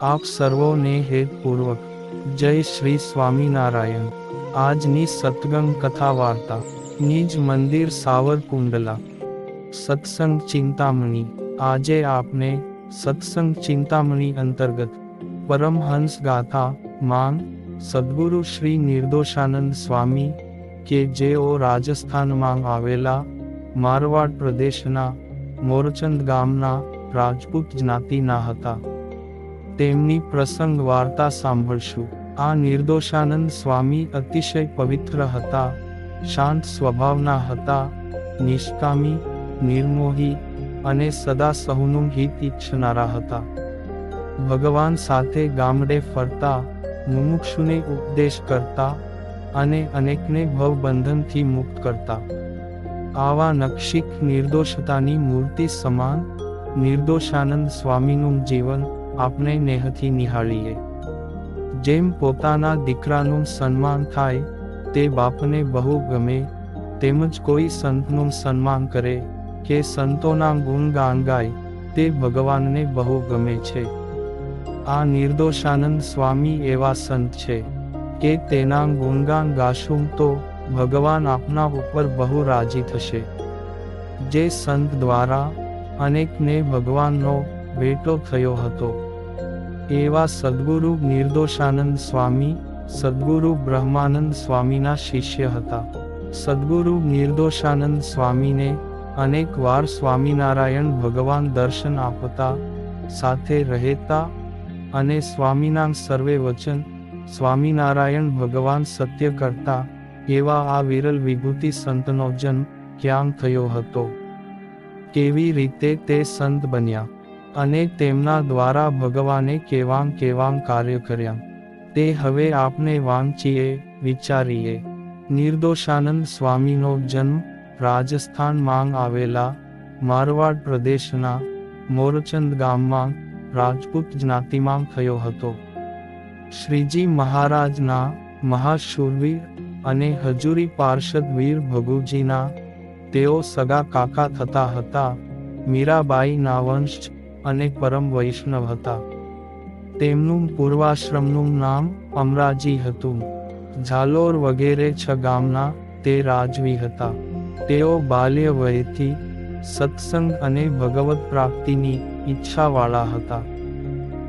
આપ સર્વોને હેતપૂર્વક જય શ્રી સ્વામિનારાયણ. આજની સતગંગ કથા વાર્તા. નિજ મંદિર સાવરકુંડલા. સત્સંગ ચિંતામણી. આજે આપને સત્સંગ ચિંતામણી અંતર્ગત પરમહંસ ગાથા, માંગ, સદગુરુ શ્રી નિર્દોષાનંદ સ્વામી કે જેઓ રાજસ્થાનમાં આવેલા મારવાડ પ્રદેશના મોરચંદ ગામના રાજપૂત જ્ઞાતિના હતા. તેમની પ્રસંગ વાર્તા સાંભળશું. આ નિર્દોષાનંદ સ્વામી અતિશય પવિત્ર હતા, શાંત સ્વભાવના હતા, નિષ્કામી, નિર્મોહી અને સદા સહુનું હિત ઈચ્છનારા હતા. ભગવાન સાથે ગામડે ફરતા, મુમુક્ષુને ઉપદેશ કરતા અને અનેકને ભવબંધનથી મુક્ત કરતા. આવા નક્ષિક નિર્દોષતાની મૂર્તિ સમાન નિર્દોષાનંદ સ્વામીનું જીવન આપણે નેહથી નિહાળીએ. જેમ પોતાના દીકરાનું સન્માન થાય, તે બાપને બહુ ગમે, તેમજ કોઈ સંતનું સન્માન કરે, કે સંતોના ગુણગાન ગાય તે ભગવાનને બહુ ગમે છે. આ નિર્દોષાનંદ સ્વામી એવા સંત છે, કે તેના ગુણગાન ગાશું તો ભગવાન આપના ઉપર બહુ રાજી થશે. જે સંત દ્વારા અનેકને ભગવાનનો ભેટો થયો હતો. એવા સદગુરુ નિર્દોષાનંદ સ્વામી, સદગુરુ બ્રહ્માનંદ સ્વામીના શિષ્ય હતા. સદગુરુ નિર્દોષાનંદ સ્વામીને અનેક વાર સ્વામિનારાયણ ભગવાન દર્શન આપતા, સાથે રહેતા અને સ્વામીના સર્વે વચન સ્વામિનારાયણ ભગવાન સત્ય કરતા એવા આ વિરલ વિભૂતિ સંતનો જન્મ ક્યાં થયો હતો? કેવી રીતે તે સંત બન્યા? અને તેમના દ્વારા ભગવાને કેવાં કેવાં કાર્ય કર્યા. તે હવે આપને વાંચીએ, વિચારીએ. નિર્દોષાનંદ સ્વામીનો જન્મ રાજસ્થાનમાં આવેલા મારવાડ પ્રદેશના મોરચંદ ગામમાં રાજપૂત જ્ઞાતિમાં થયો હતો. શ્રીજી મહારાજના મહાશૂરવીર અને હજુરી પાર્ષદ વીર ભગુજીના તેઓ સગા કાકા થતા હતા. મીરાબાઈના વંશ અને પરમ વૈષ્ણવ હતા. તેમનું પૂર્વાશ્રમનું નામ અમરાજી હતું. ઝાલોર વગેરે છ ગામના તે રાજવી હતા. તેઓ બાલ્ય વયથી સત્સંગ અને ભગવત પ્રાપ્તિની ઈચ્છાવાળા હતા.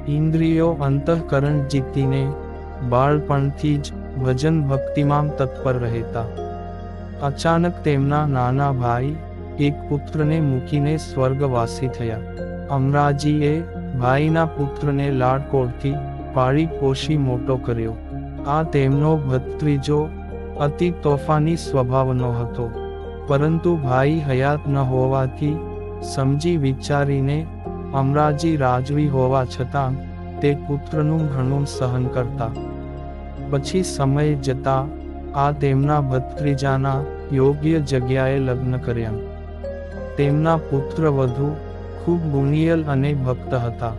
ઇન્દ્રિયો અંતઃકરણ જીતીને બાળપણથી જ ભજન ભક્તિમાં તત્પર રહેતા. અચાનક તેમના નાના ભાઈ, એક પુત્રને મૂકીને સ્વર્ગવાસી થયા. અમરાજીએ ભાઈના પુત્રને લાડકોડથી પાળી પોષી મોટો કર્યો. આ તેમનો ભત્રીજો અતિ તોફાની સ્વભાવનો હતો. પરંતુ ભાઈ હયાત ન હોવાથી સમજી વિચારીને અમરાજી રાજવી હોવા છતાં તે પુત્રનું ઘણું સહન કરતા. પછી સમય જતા આ તેમના ભત્રીજાના યોગ્ય જગ્યાએ લગ્ન કર્યા. તેમના પુત્ર વધુ ખૂબ ગુણિયલ અને ભક્ત હતા.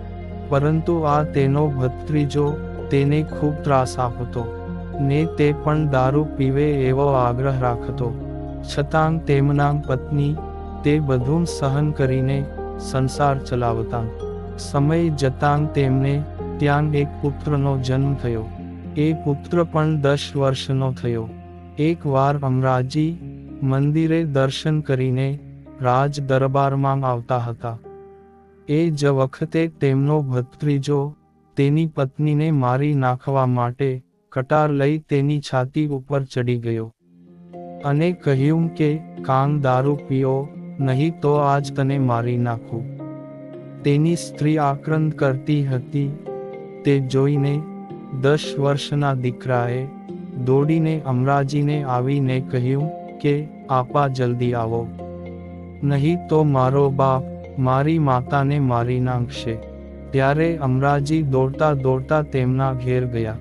પરંતુ આ તેનો ભત્રીજો તેને ખૂબ ત્રાસ આપતો. ને તે પણ દારૂ પીવે એવો આગ્રહ રાખતો. છતાં તેમના પત્ની તે બધું સહન કરીને સંસાર ચલાવતા. સમય જતાં તેમને ત્યાં એક પુત્રનો જન્મ થયો. એ પુત્ર પણ દસ વર્ષનો થયો. એક વાર અમરાજી મંદિરે દર્શન કરીને રાજ દરબારમાં આવતા હતા. એ જ વખતે તેમનો ભત્રીજો તેની પત્નીને મારી નાખવા માટે કટાર લઈ તેની છાતી ઉપર ચડી ગયો. અને કહ્યું કે, કાન દારૂ પીઓ, નહીં તો આજ તને મારી નાખું. તેની સ્ત્રી આક્રંદ કરતી હતી. તે જોઈને દસ વર્ષના દીકરાએ દોડીને અમરાજીને આવીને કહ્યું કે, આપા જલ્દી આવો. નહીં તો મારો બાપ મારી માતાને મારી નાખશે. ત્યારે અમરાજી દોડતા દોડતા તેમના ઘેર ગયા.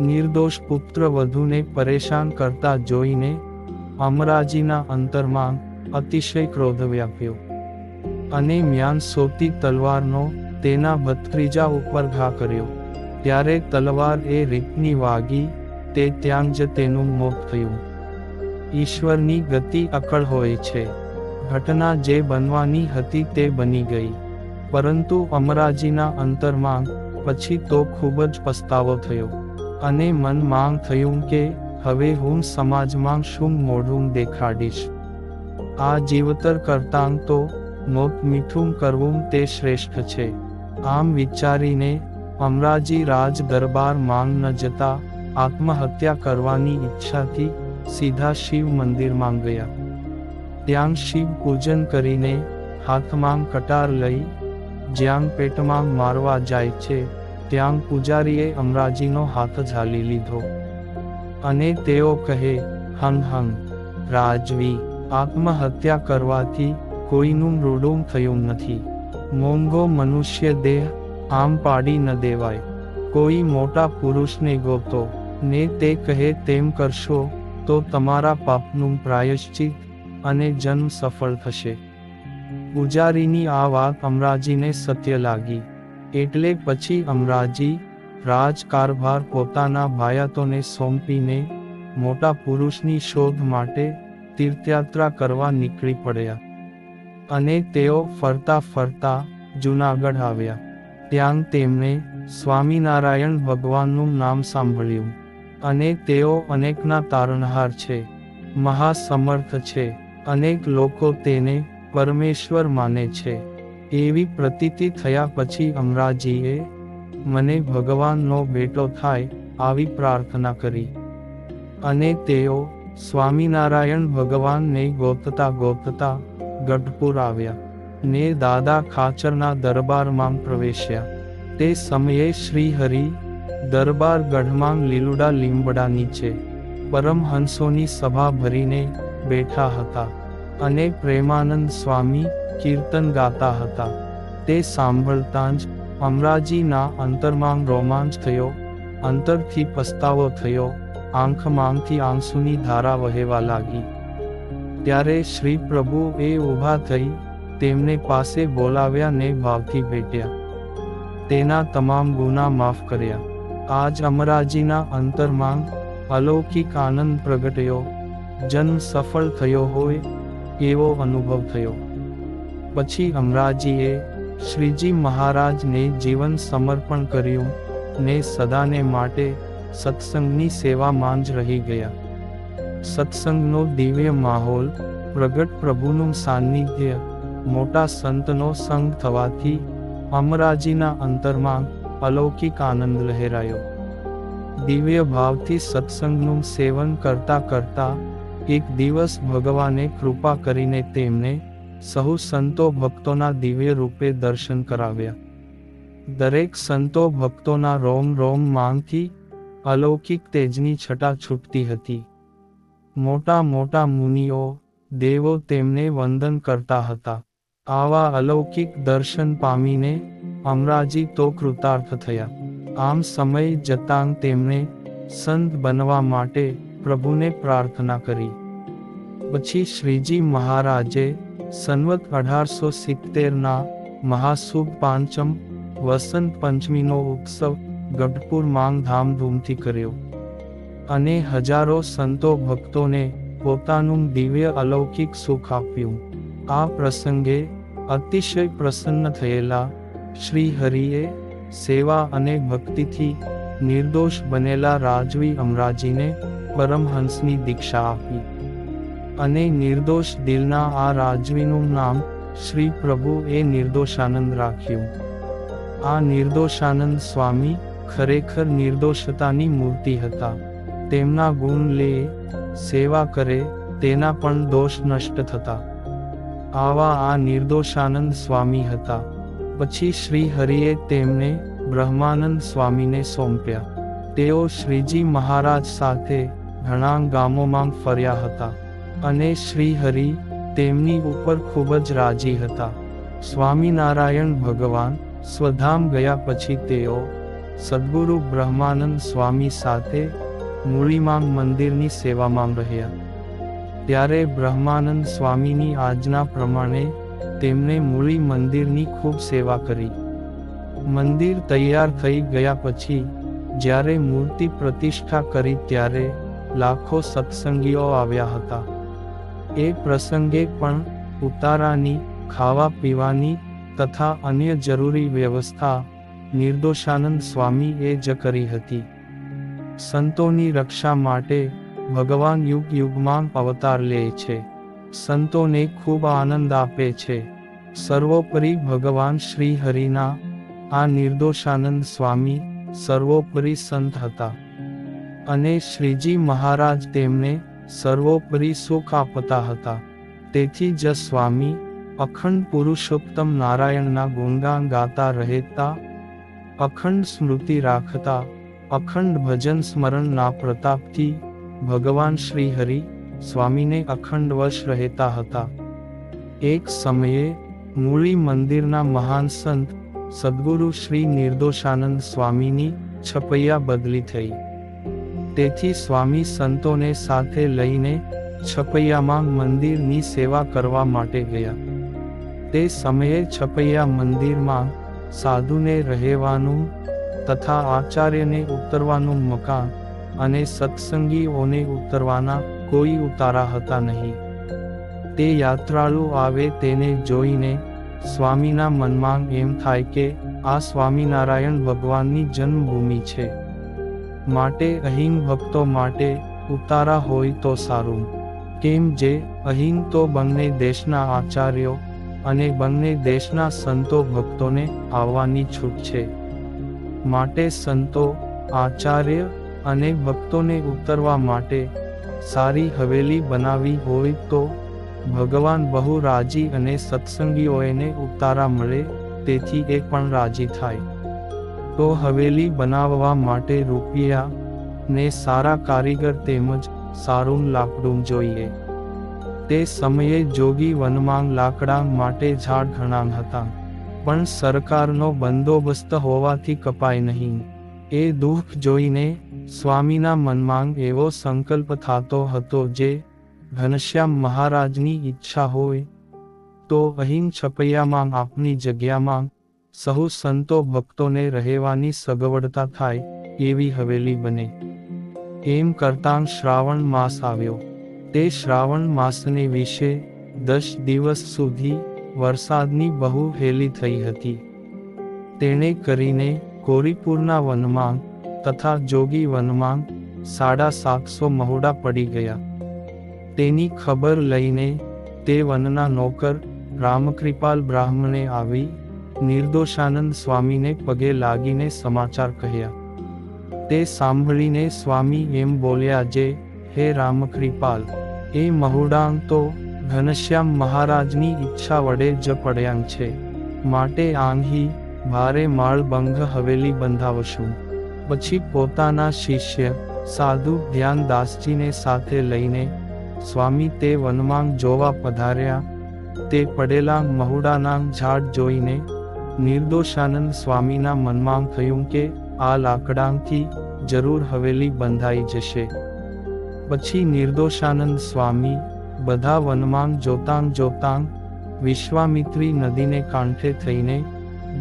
નિર્દોષ પુત્ર વધુને પરેશાન કરતા જોઈને અમરાજીના અંતરમાં અતિશય ક્રોધ વ્યાપ્યો. અને મ્યાન સોતી તલવારનો તેના ભત્રીજા ઉપર ઘા કર્યો. ત્યારે તલવાર એ રીતની વાગી, તે ત્યાં જ તેનું મોત થયું. ઈશ્વરની ગતિ અકળ હોય છે. ઘટના જે બનવાની હતી તે બની ગઈ. પરંતુ અમરાજીના અંતરમાં પછી તો ખૂબ જ પસ્તાવો થયો. અને મન માંગ થયું કે, હવે હું સમાજમાં શું મોઢું દેખાડીશ? આ જીવતર કરતાં તો મોત મીઠું કરવું તે શ્રેષ્ઠ છે. આમ વિચારીને અમરાજી રાજ દરબાર માંગ ન જતા આત્મહત્યા કરવાની ઈચ્છાથી સીધા શિવ મંદિરમાં ગયા. ત્યાં શિવ પૂજન કરીને હાથમાં કટાર લઈ, જ્યાં પેટમાં મારવા જાય છે, ત્યાં પૂજારીએ અમરાજીનો હાથ ઝાલી લીધો. અને તેઓ કહે, હંગ હંગ, રાજવી, આત્મહત્યા કરવાથી કોઈનું રૂડું થયું નથી. મોંઘો મનુષ્ય દેહ આમ પાડી ન દેવાય. કોઈ મોટા પુરુષને ગોતો, ને તે કહે તેમ કરશો, તો તમારા પાપનું પ્રાયશ્ચિત અને જન્મ સફળ થશે. પૂજારીની આ વાત અમરાજીને સત્ય લાગી. એટલે પછી અમરાજી રાજકારભાર પોતાના ભાયાતોને સોંપીને મોટા પુરુષની શોધ માટે તીર્થયાત્રા કરવા નીકળી પડ્યા. અને તેઓ ફરતા ફરતા જૂનાગઢ આવ્યા. ત્યાં તેમણે સ્વામિનારાયણ ભગવાનનું નામ સાંભળ્યું. અને તેઓ અનેકના તારણહાર છે. મહાસમર્થ છે. અનેક લોકો તેને પરમેશ્વર માને છે. એવી પ્રતીતિ થયા પછી અમરાજીએ મને ભગવાનનો બેટો થાય આવી પ્રાર્થના કરી. અને તેઓ સ્વામિનારાયણ ભગવાનને ગોતતા ગોતતા ગઢપુર આવ્યા. ને દાદા ખાચરના દરબારમાં પ્રવેશ્યા. તે સમયે શ્રી હરિ દરબાર ગઢમાં લીલુડા લીંબડા નીચે પરમહંસોની સભા ભરીને બેઠા હતા અને પ્રેમાનંદ સ્વામી કીર્તન ગાતા હતા. તે સાંભળતા જ અમરાજીના અંતરમાં રોમાંચ થયો, અંતરથી પસ્તાવો થયો, આંખમાંથી આંસુની ધારા વહેવા લાગી. ત્યારે શ્રી પ્રભુ એ ઊભા થઈ તેમને પાસે બોલાવ્યા ને ભાવથી ભેટ્યા. તેના તમામ ગુના માફ કર્યા. આજ અમરાજીના અંતરમાં અલૌકિક આનંદ પ્રગટ્યો જન્મ સફળ થયો હોય એવો અનુભવ થયો. પછી અમરાજીએ શ્રીજી મહારાજને જીવન સમર્પણ કર્યું ને સદાને માટે સત્સંગની સેવામાં જ રહી ગયા. સત્સંગનો દિવ્ય માહોલ, પ્રગટ પ્રભુનું સાનિધ્ય, મોટા સંતનો સંગ થવાથી અમરાજીના અંતરમાં અલૌકિક આનંદ લહેરાયો. દિવ્ય ભાવથી સત્સંગનું સેવન કરતા કરતા, એક દિવસ ભગવાને કૃપા કરીને તેમને, સહુ સંતો ભક્તોના દિવ્ય રૂપે દર્શન કરાવ્યા. દરેક સંતો ભક્તોના રોમ રોમ માંગથી, અલૌકિક તેજની છટા છૂટતી હતી. મોટા મોટા મુનિઓ, દેવો તેમને વંદન કરતા હતા. આવા અલૌકિક દર્શન પામીને, અમરાજી તો કૃતાર્થ થયા. આમ સમય જતાં તેમણે સંત બનવા માટે પ્રભુને પ્રાર્થના કરી. પછી શ્રીજી મહારાજે સનવત અઢારસો સિત્તેરના મહાસુભ પાંચમ વસંત પંચમીનો ઉત્સવ ગઢપુર માંગ ધામધૂમથી કર્યો. અને હજારો સંતો ભક્તોને પોતાનું દિવ્ય અલૌકિક સુખ આપ્યું. આ પ્રસંગે અતિશય પ્રસન્ન થયેલા શ્રી હરિએ સેવા અને ભક્તિથી નિર્દોષ બનેલા રાજવી અમરાજીને પરમહંસની દીક્ષા આપી. અને નિર્દોષ દિલના આ રાજવીનું નામ શ્રી પ્રભુએ નિર્દોષાનંદ રાખ્યું. આ નિર્દોષાનંદ સ્વામી ખરેખર નિર્દોષતાની મૂર્તિ હતા. તેમના ગુણ લે, સેવા કરે, તેના પણ દોષ નષ્ટ થતા. આવા આ નિર્દોષાનંદ સ્વામી હતા. પછી શ્રી હરિએ તેમને બ્રહ્માનંદ સ્વામીને સોંપ્યા. તેઓ શ્રીજી મહારાજ સાથે ઘણા ગામોમાં ફર્યા હતા અને શ્રી હરિ તેમની ઉપર ખૂબ જ રાજી હતા. સ્વામિનારાયણ ભગવાન સ્વધામ ગયા પછી તેઓ સદગુરુ બ્રહ્માનંદ સ્વામી સાથે મૂળીમાંગ મંદિરની સેવામાં રહ્યા. ત્યારે બ્રહ્માનંદ સ્વામીની આજના પ્રમાણે તેમણે મૂળી મંદિરની ખૂબ સેવા કરી. મંદિર તૈયાર થઈ ગયા પછી, જ્યારે મૂર્તિ પ્રતિષ્ઠા કરી ત્યારે લાખો સત્સંગીઓ આવ્યા હતા. એ પ્રસંગે પણ ઉતારાની, ખાવા પીવાની તથા અન્ય જરૂરી વ્યવસ્થા નિર્દોષાનંદ સ્વામી એ જ કરી હતી. સંતોની રક્ષા માટે ભગવાન યુગ યુગમાં અવતાર લે છે. સંતોને ખૂબ આનંદ આપે છે. સર્વોપરી ભગવાન શ્રી હરિના આ નિર્દોષાનંદ સ્વામી સર્વોપરી સંત હતા. અને શ્રીજી મહારાજ તેમને સર્વોપરી સુખ આપતા હતા. તેથી જ સ્વામી અખંડ પુરુષોત્તમ નારાયણના ગુણગાન ગાતા રહેતા, અખંડ સ્મૃતિ રાખતા, અખંડ ભજન સ્મરણના પ્રતાપથી ભગવાન શ્રી હરિ સ્વામીને અખંડ વશ રહેતા હતા. એક સમયે મૂળી મંદિરના મહાન સંત સદગુરુ શ્રી નિર્દોષાનંદ સ્વામીની છપૈયા બદલી થઈ. તેથી સ્વામી સંતોને સાથે લઈને છપૈયામાં મંદિરની સેવા કરવા માટે ગયા. તે સમયે છપૈયા મંદિરમાં સાધુને રહેવાનું તથા આચાર્યને ઉતરવાનું મકાન અને સત્સંગીઓને ઉતરવાના કોઈ ઉતારા હતા નહીં. તે યાત્રાળુ આવે તેને જોઈને, સ્વામીના મનમાં એમ થાય કે, આ સ્વામિનારાયણ ભગવાનની જન્મભૂમિ છે. માટે અહીં ભક્તો માટે ઉતારા હોય તો સારું. કેમ જે અહીં તો બંને દેશના આચાર્યો અને બંને દેશના સંતો ભક્તોને આવવાની છૂટ છે. માટે સંતો, આચાર્ય અને ભક્તોને ઉતરવા માટે સારી હવેલી બનાવી હોય તો ભગવાન બહુ રાજી અને સત્સંગીઓને ઉતારા મળે, તેથી એ પણ રાજી થાય. તો હવેલી બનાવવા માટે રૂપિયા ને સારા કારીગર તેમજ સારું લાકડું જોઈએ. તે સમયે જોગી વનમાં લાકડા માટે ઝાડ ઘણા હતા, પણ સરકારનો બંદોબસ્ત હોવાથી કપાય નહીં. એ દુઃખ જોઈને સ્વામીના મનમાં એવો સંકલ્પ થતો હતો જે ઘનશ્યામ મહારાજની ઈચ્છા હોય, તો અહીં છપૈયામાં આપની જગ્યામાં સહુ સંતો ભક્તોને રહેવાની સગવડતા થાય એવી હવેલી બને. એમ કરતાં શ્રાવણ માસ આવ્યો. તે શ્રાવણ માસને વિશે દસ દિવસ સુધી વરસાદની બહુ હેલી થઈ હતી. તેણે કરીને કોરીપુરના વનમાં તથા જોગી વનમાં સાડા સાતસો મહોડા પડી ગયા. તેની ખબર લઈને તે વનના નોકર રામકૃપાલ બ્રાહ્મણે આવી, નિર્દોષાનંદ સ્વામીને પગે લાગીને સમાચાર કહ્યા. તે સાંભળીને સ્વામી એમ બોલ્યા જે, હે રામકૃપાલ, એ મહુડાંગ તો ઘનશ્યામ મહારાજની ઈચ્છા વડે જ પડ્યાંગ છે. માટે આંહી ભારે માળબંધ હવેલી બંધાવશું. પછી પોતાના શિષ્ય, સાધુ ધ્યાનદાસજીને સાથે લઈને, સ્વામી, તે વનમાં જોવા પધાર્યા. તે પડેલા મહુડાના ઝાડ જોઈને, નિર્દોષાનંદ સ્વામીના મનમાં થયું કે આ લાકડાંથી જરૂર હવેલી બંધાઈ જશે. પછી નિર્દોષાનંદ સ્વામી, બધા વનમાં જોતાંગ જોતાંગ, વિશ્વામિત્રી નદીને કાંઠે થઈને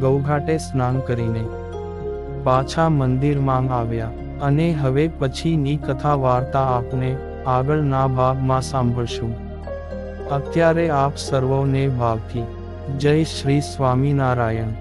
ગૌઘાટે સ્નાન કરીને પાછા મંદિરમાં આવ્યા અને હવે પછીની કથા વાર્તા આપને આગળના ભાગમાં સાંભળશું. અત્યારે આપ સર્વોને ભાવથી જય શ્રી સ્વામિનારાયણ.